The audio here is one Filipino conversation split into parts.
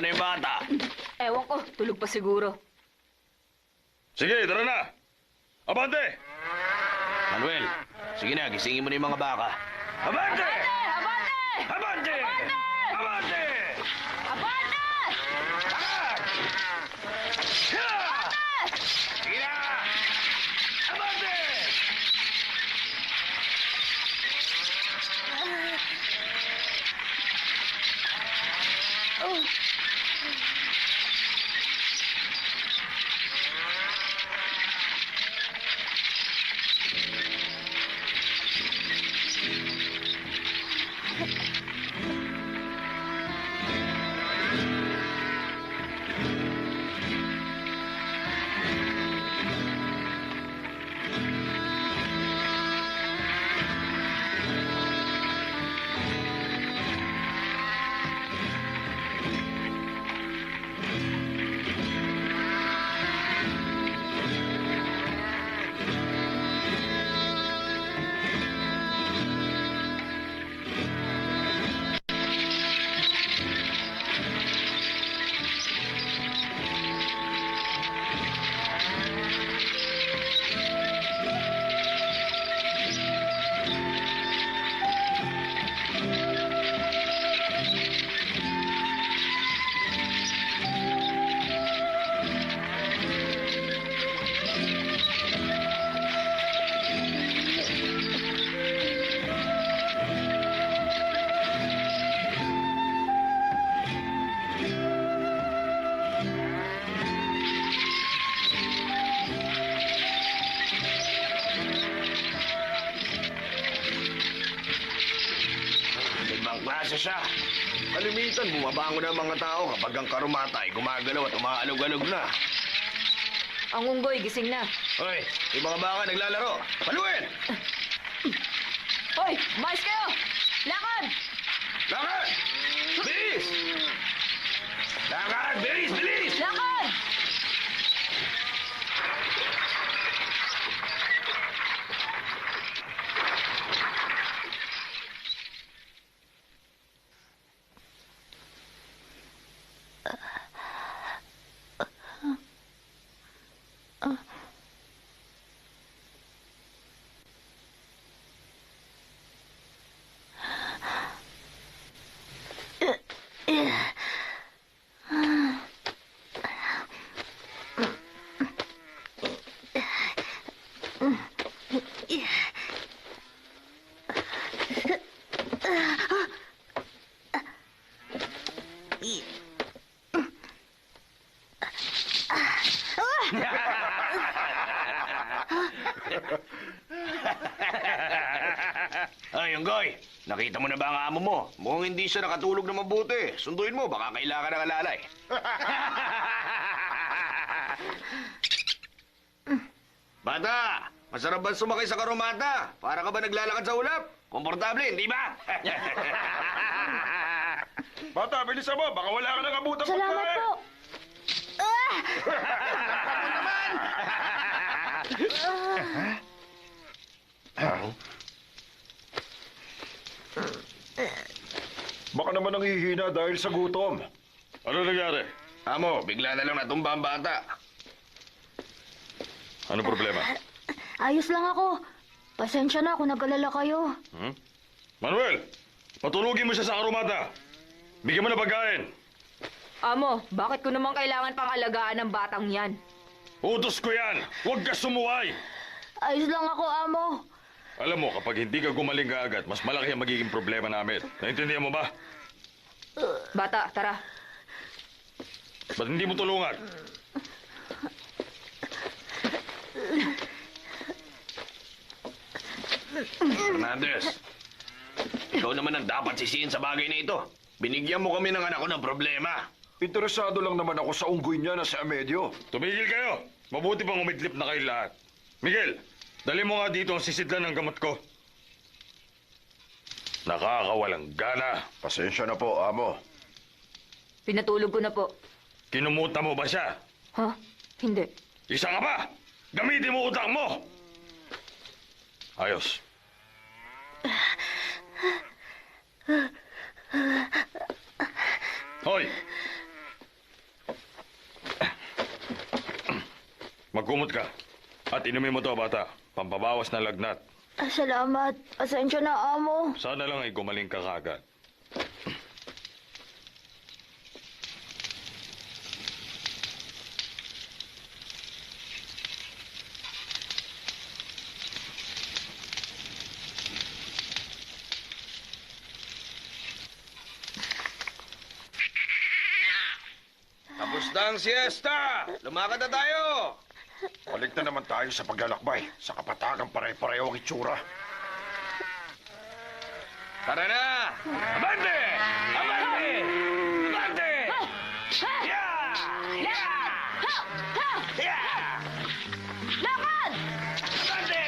Kumusta na yung bata? Ewan ko, tulog pa siguro. Sige, tara na. Abante! Manuel, sige na, gisingin mo na yung mga baka. Abante! Abante! Abante! Abante! Abante! Lakad! Hila! Sige na! Abante! Ibang Kalimitan, bumabango na ang mga tao kapag ang karumata ay gumagalaw at umaalog-alog na. Ang unggoy, gising na. Hoy, yung mga baka naglalaro. Paluin! Hoy, mais kayo! Lakad! Lakad! Bilis! Lakad! Bilis! Bilis! Lakad! Ay, Unggoy, nakita mo na ba ang amo mo? Mukhang hindi siya nakatulog na mabuti. Sunduin mo, baka kailangan ng alalay. Bata, masarap ba sumakay sa karumata? Para ka ba naglalakad sa ulap? Komportable, hindi ba? Bata, bilisan mo. Baka wala ka nang abutang Salamat po! Ah! Baka naman nanghihina dahil sa gutom. Ano nangyari? Amo, bigla na lang natumba ang bata. Ano problema? Ayos lang ako. Pasensya na kung nag-alala kayo. Hmm? Manuel, patulugin mo siya sa karumata. Bigyan mo na pagkain. Amo, bakit ko naman kailangan pang alagaan ng batang yan? Utos ko yan. Huwag ka sumuway. Ayos lang ako, amo. Alam mo, kapag hindi ka gumaling ka agad, mas malaki ang magiging problema namin. Naintindihan mo ba? Bata, tara. Ba't hindi mo tulungan? Fernandez, ikaw naman ang dapat sisihin sa bagay na ito. Binigyan mo kami ng anak ko ng problema. Interesado lang naman ako sa unggoy niya na si Amedio. Tumigil kayo. Mabuti pang umitlip na kayo lahat. Miguel, dali mo nga dito ang sisidlan ng gamot ko. Nakakawalang gana. Pasensya na po, amo. Pinatulog ko na po. Kinumuta mo ba siya? Ha? Hindi. Isa ka pa! Gamitin mo utak mo! Ayos. Hoy! Magkumot ka. At inumin mo to, bata. Pampabawas na lagnat. Ah, salamat. Pasensya na, amo. Sana lang ay gumaling ka kagad. Tapos na ang siesta! Lumakad na tayo! Balik na naman tayo sa paglalakbay. Sa kapatagang pare-pareho ang itsura. Tara na! Abante! Abante! Abante! Yeah! Yeah! Yeah! Lakad! Abante!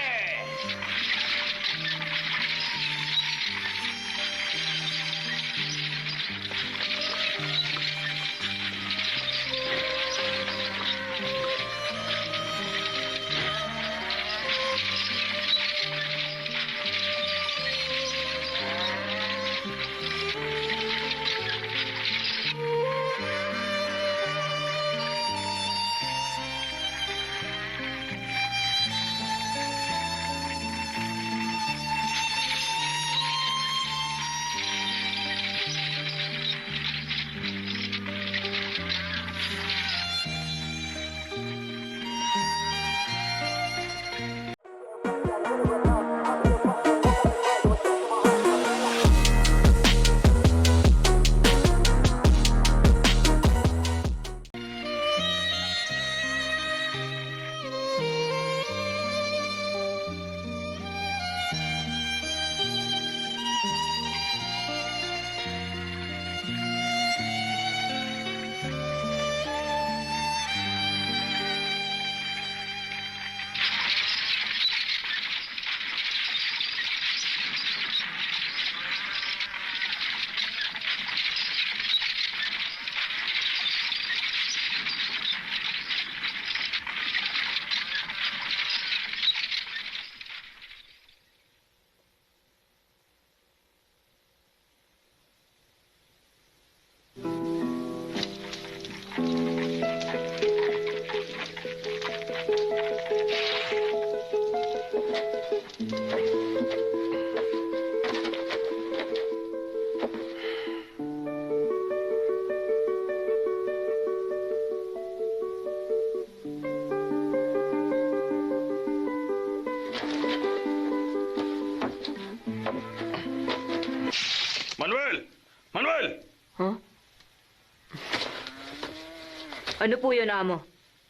Ano po yun, amo?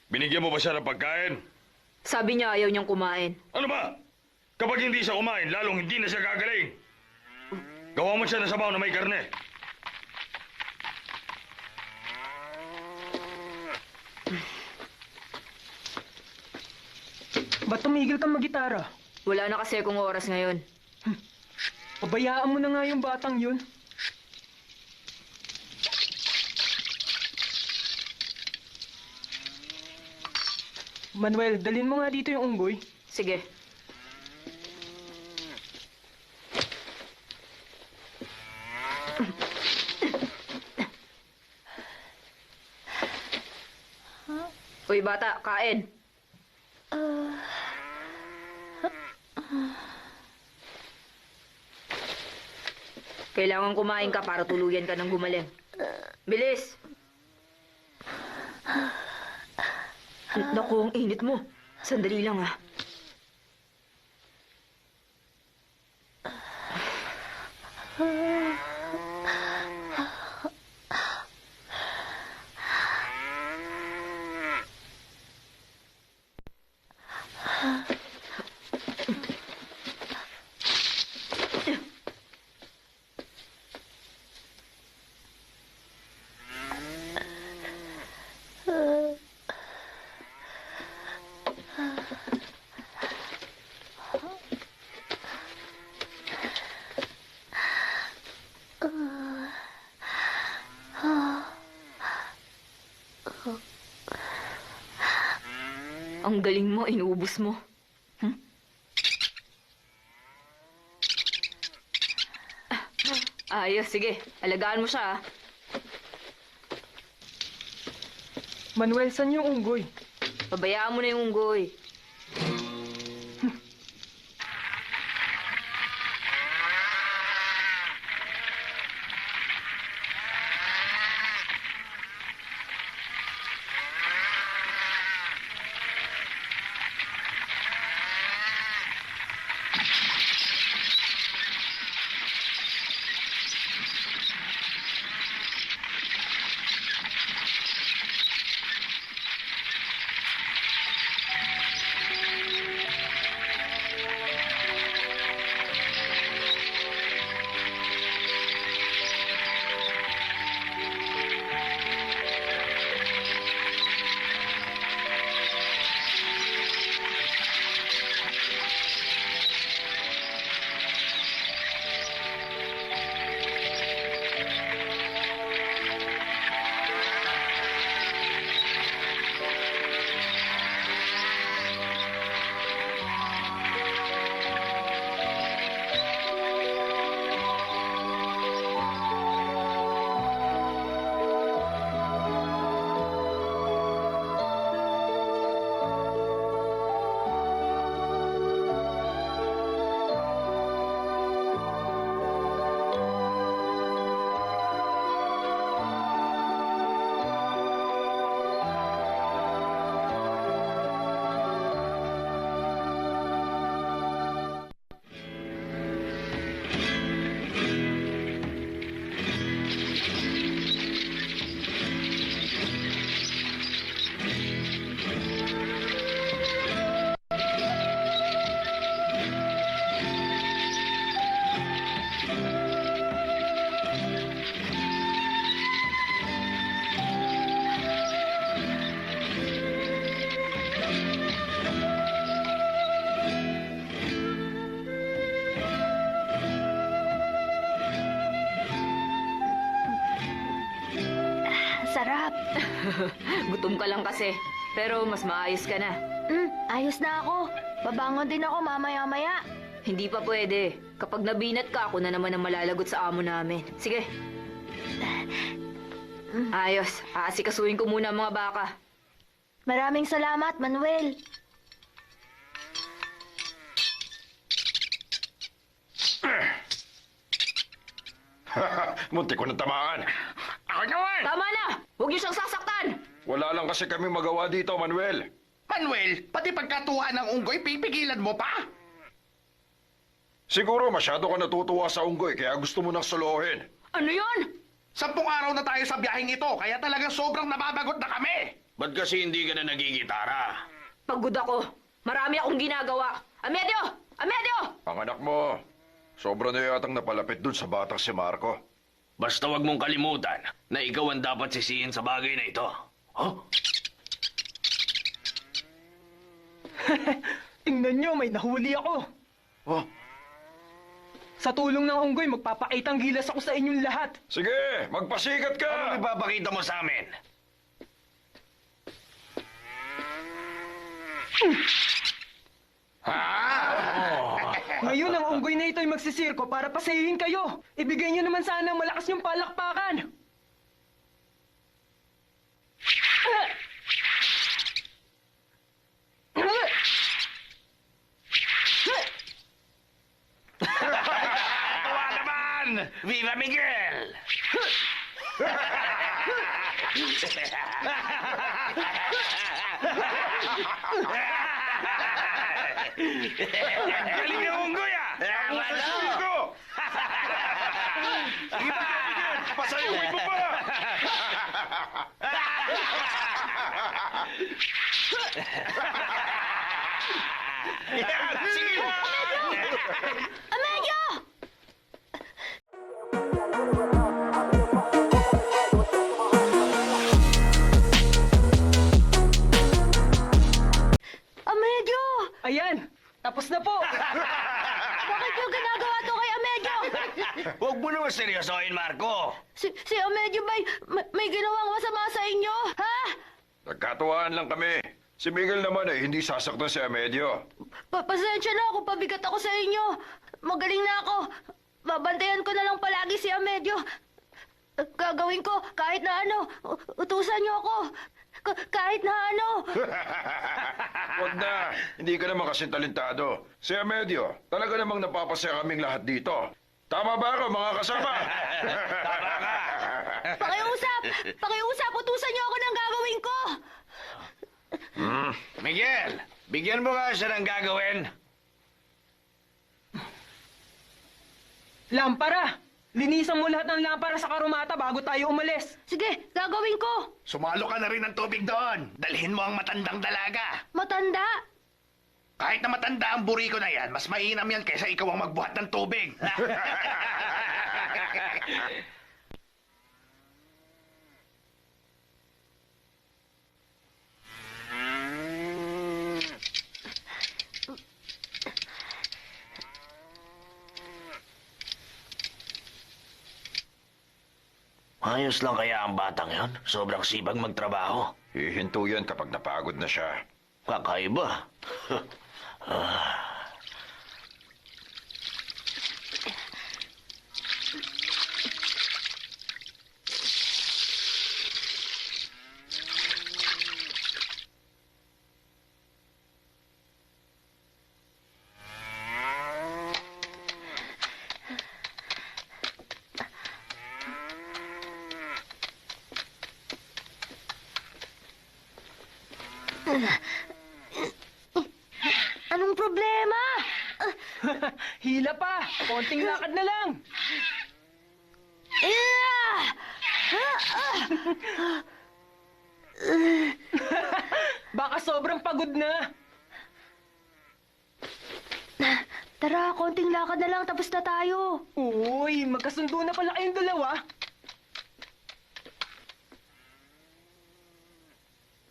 Binigyan mo ba siya ng pagkain? Sabi niya ayaw niyang kumain. Ano ba? Kapag hindi siya kumain, lalong hindi na siya gagaling. Gawa mo siya ng sabaw na may karne. Ba't tumigil kang magitara? Wala na kasi akong oras ngayon. Pabayaan mo na nga yung batang yun. Manuel, dalhin mo nga dito yung unggoy. Sige. Uy, bata, kain. Kailangan kumain ka para tuluyan ka ng gumaling. Bilis! Naku, ang init mo. Sandali lang ah. Ang galing mo, inuubos mo. Hmm? Ayos, sige. Alagaan mo siya, ah. Manuel, saan yung unggoy? Pabayaan mo na yung unggoy. Gutom ka lang kasi. Pero mas maayos ka na. Mm, ayos na ako. Babangon din ako mamaya-maya. Hindi pa pwede. Kapag nabinat ka, ako na naman ang malalagot sa amo namin. Sige. Ayos. Aasikasuhin ko muna ang mga baka. Maraming salamat, Manuel. Munti ko ng tamaan. Ako naman! Tama na! Huwag niyo siyang sasaktan! Wala lang kasi kami magawa dito, Manuel. Manuel, pati pagkatuwa ng unggoy, pipigilan mo pa? Siguro masyado ka natutuwa sa unggoy kaya gusto mo nang suluhin. Ano yon? Sampung araw na tayo sa biyaheng ito, kaya talagang sobrang nababagot na kami. Ba't kasi hindi ka na nagigitara? Pagod ako. Marami akong ginagawa. Amedyo! Amedyo! Ang anak mo, sobra na yatang napalapit dun sa batang si Marco. Basta wag mong kalimutan na ikaw ang dapat sisihin sa bagay na ito. Huh? Tingnan nyo, may nahuli ako. Oh, Sa tulong ng unggoy, magpapakitang gilas ako sa inyong lahat. Sige, magpasikat ka! ano ipapakita mo sa amin? Ngayon, ang unggoy na ito ay magsisirko para pasahihin kayo. Ibigay nyo naman sana ang malakas yung palakpakan. Viva Miguel! Galing yung unggoy ah! Tama na! Sige pa, Miguel! Pasayawin mo pa! Yan! Sige na! Amedyo! Ayan, tapos na po. Bakit yung ginagawa to kay Amedyo? Huwag mo naman seryosohin, Marco! Si, si Amedyo ba'y may, may ginawang masama sa inyo? Ha? Nagkatuwaan lang kami. Si Miguel naman eh, hindi sasaktan si Amedio. Pa pasensya na ako, pabigat ako sa inyo. Magaling na ako. babantayan ko na lang palagi si Amedyo. Gagawin ko kahit na ano. Utusan niyo ako. Ka- kahit na ano. Huwag na. Hindi ka naman kasing talentado. Si Amedio, talaga namang napapasaya kaming lahat dito. Tama ba ako, mga kasama? Tama ka. Pakiusap! Pakiusap! Utusan niyo ako ng gagawin ko! Miguel, bigyan mo nga siya ng gagawin. Lampara! Linisan mo lahat ng lampara sa karumata bago tayo umalis. Sige, gagawin ko! Sumalo ka na rin ng tubig doon. Dalhin mo ang matandang dalaga. Matanda! Kahit na matanda ang buriko na yan, mas mainam yan kaysa ikaw ang magbuhat ng tubig. Ayos lang kaya ang batang yon. Sobrang sibag magtrabaho. Hihinto yan kapag napagod na siya. Kakaiba. Anong problema? Hila pa! Konting lakad na lang! Ah! Baka sobrang pagod na! Tara, konting lakad na lang tapos na tayo. Uy, magkasundo na pala kayong dalawa.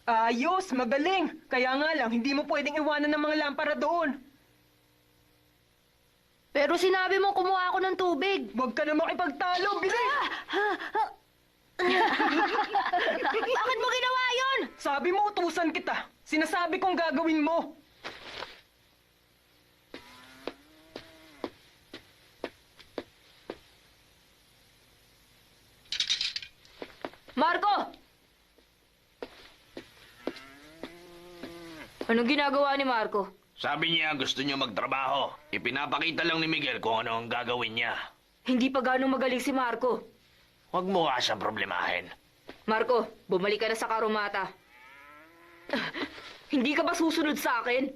Ayos, magaling. Kaya nga lang, hindi mo pwedeng iwanan ng mga lampara doon. Pero sinabi mo kumuha ako ng tubig. Huwag ka na makipagtalo, bilis! Bakit mo ginawa yon? Sabi mo, utusan kita. Sinasabi kong gagawin mo. Marco! Anong ginagawa ni Marco? Sabi niya gusto niya magtrabaho. Ipinapakita lang ni Miguel kung ano ang gagawin niya. Hindi pa ganong magaling si Marco. Huwag mo nga siyang problemahin. Marco, bumalik ka na sa karumata. Hindi ka ba susunod sa akin?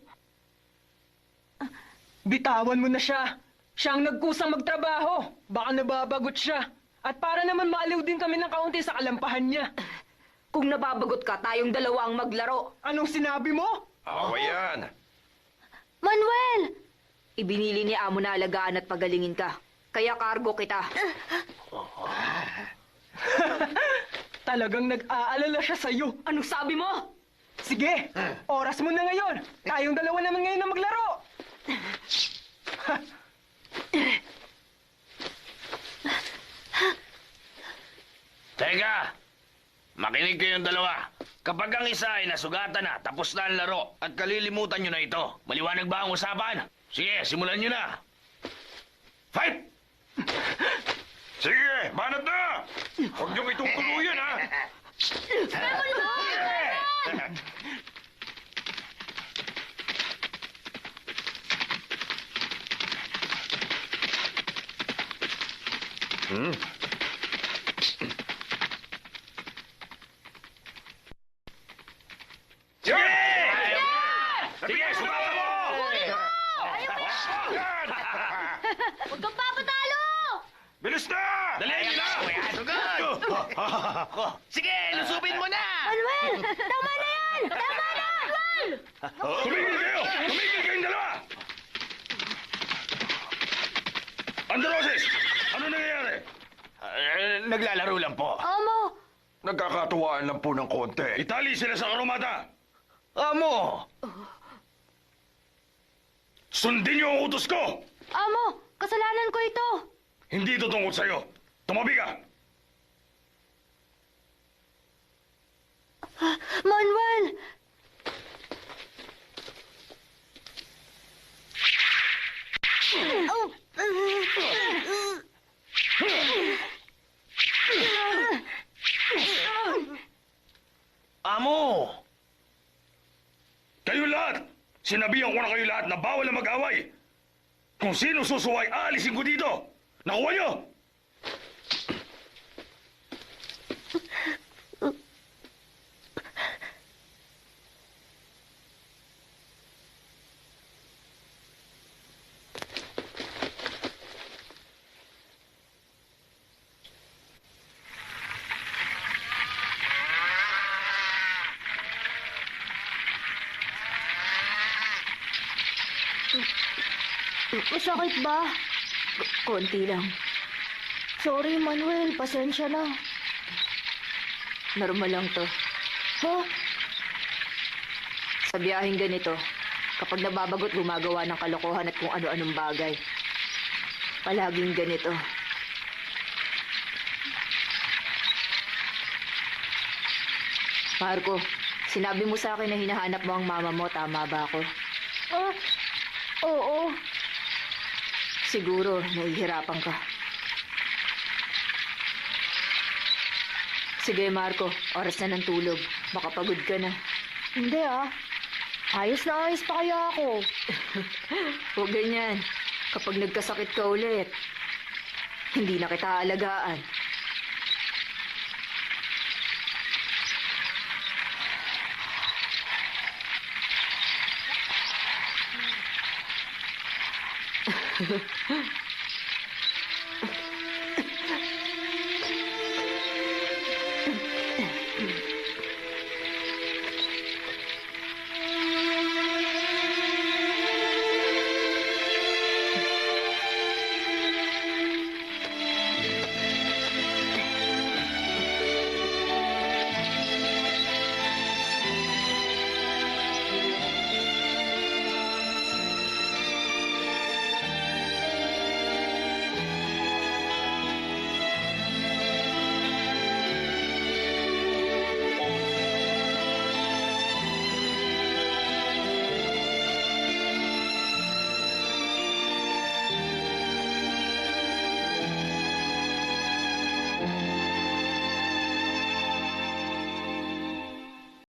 Bitawan mo na siya. Siya ang nagkusang magtrabaho. Baka nababagot siya. At para naman maaliw din kami ng kaunti sa kalampahan niya. Kung nababagot ka, tayong dalawa ang maglaro. Anong sinabi mo? Awa yan. Manuel! Ibinili ni Amo na alagaan at pagalingin ka. Kaya kargo kita. Talagang nag-aalala siya sa'yo. Anong sabi mo? Sige, oras mo na ngayon. Tayong dalawa naman ngayon na maglaro. Teka! Makinig kayong dalawa. Kapag ang isa ay nasugatan na, tapos na ang laro, at kalilimutan nyo na ito, maliwanag ba ang usapan? Sige, simulan nyo na. Fight! Sige, banat na! Huwag niyong itutuluyan, ha? Sige! Sige, subukan mo! Huwag kang papatalo! Bilis na! Dali na! Sige, lusubin mo na! Manuel! Tama na! Tama na! Manuel! Tumigil kayo! Tumigil kayong dalawa! Androses! Ano nangyayari? Eh, naglalaro lang po. Amo! Nagkakatuwaan lang po ng konti. Itali sila sa karumata! Amo! Sundin niyo ang utos ko! Amo! Kasalanan ko ito! Hindi ito tungkol sa'yo. Tumabi ka! Manuel! Amo! Kayo lahat! Sinabihan ko na kayo lahat na bawal na mag-away! Kung sino susuway, aalisin ko dito! Nakuha niyo! Masakit ba? Konti lang. Sorry, Manuel. Pasensya na. Normal lang to. Ha? Sa biyaheng ganito, kapag nababagot gumagawa ng kalokohan at kung ano-anong bagay. Palaging ganito. Marco, sinabi mo sa akin na hinahanap mo ang mama mo, tama ba ako? Ah, oo. Siguro, nahihirapan ka. Sige, Marco, oras na ng tulog. Makapagod ka na. Hindi ah. Ayos na ayos pa kaya ako. Huwag ganyan. Kapag nagkasakit ka ulit, hindi na kita aalagaan. Ha.